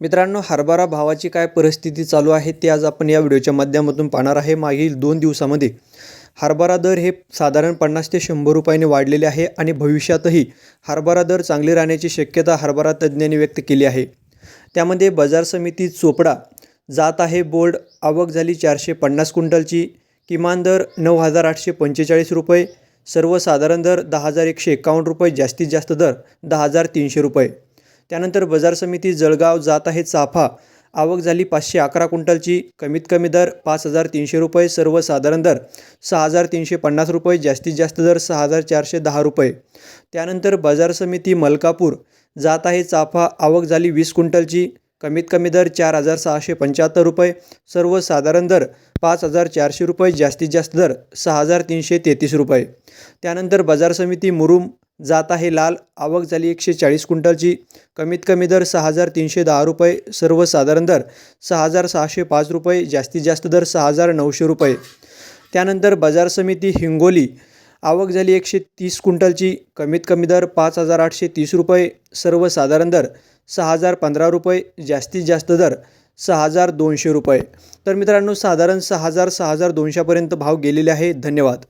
मित्रांनो हरभरा भावाची काय परिस्थिती चालू आहे ते आज आपण या व्हिडिओच्या माध्यमातून पाहणार आहे. मागील दोन दिवसामध्ये हरभरा दर हे साधारण पन्नास ते शंभर रुपयाने वाढलेले आहे आणि भविष्यातही हरभरा दर चांगली राहण्याची शक्यता हरभरा तज्ज्ञांनी व्यक्त केली आहे. त्यामध्ये बाजार समिती चोपडा जात आहे. बोर्ड आवक झाली चारशे पन्नास क्विंटलची. किमान दर नऊ हजार आठशे पंचेचाळीस रुपये. सर्वसाधारण दर दहा हजार एकशे एकावन्न रुपये. जास्तीत जास्त दर दहा हजार तीनशे रुपये. त्यानंतर बाजार समिती जळगाव जात आहे चाफा. आवक झाली पाचशे अकरा क्विंटलची. कमीत कमी दर पाच हजार तीनशे रुपये सर्वसाधारण दर सहा हजार तीनशे पन्नास रुपये जास्तीत जास्त दर सहा हजार चारशे दहा रुपये. त्यानंतर बाजार समिती मलकापूर जात आहे चाफा. आवक झाली वीस क्विंटलची. कमीत कमी दर चार हजार सहाशे पंच्याहत्तर रुपये सर्वसाधारण दर पाच हजार चारशे रुपये जास्तीत जास्त दर सहा हजार तीनशे तेहतीस रुपये. त्यानंतर बाजार समिती मुरुम जात आहे. लाल आवक झाली एकशे चाळीस क्विंटलची. कमीत कमी दर सहा हजार तीनशे दहा रुपये सर्वसाधारण दर सहा हजार सहाशे पाच रुपये जास्तीत जास्त दर सहा हजार नऊशे रुपये. त्यानंतर बाजार समिती हिंगोली. आवक झाली एकशे तीस क्विंटलची. कमीत कमी दर पाच हजार आठशे तीस रुपये सर्वसाधारण दर सहा हजार पंधरा रुपये जास्तीत जास्त दर सहा हजार दोनशे रुपये. तर मित्रांनो साधारण सहा हजार सहा हजार दोनशेपर्यंत भाव गेलेले आहे. धन्यवाद.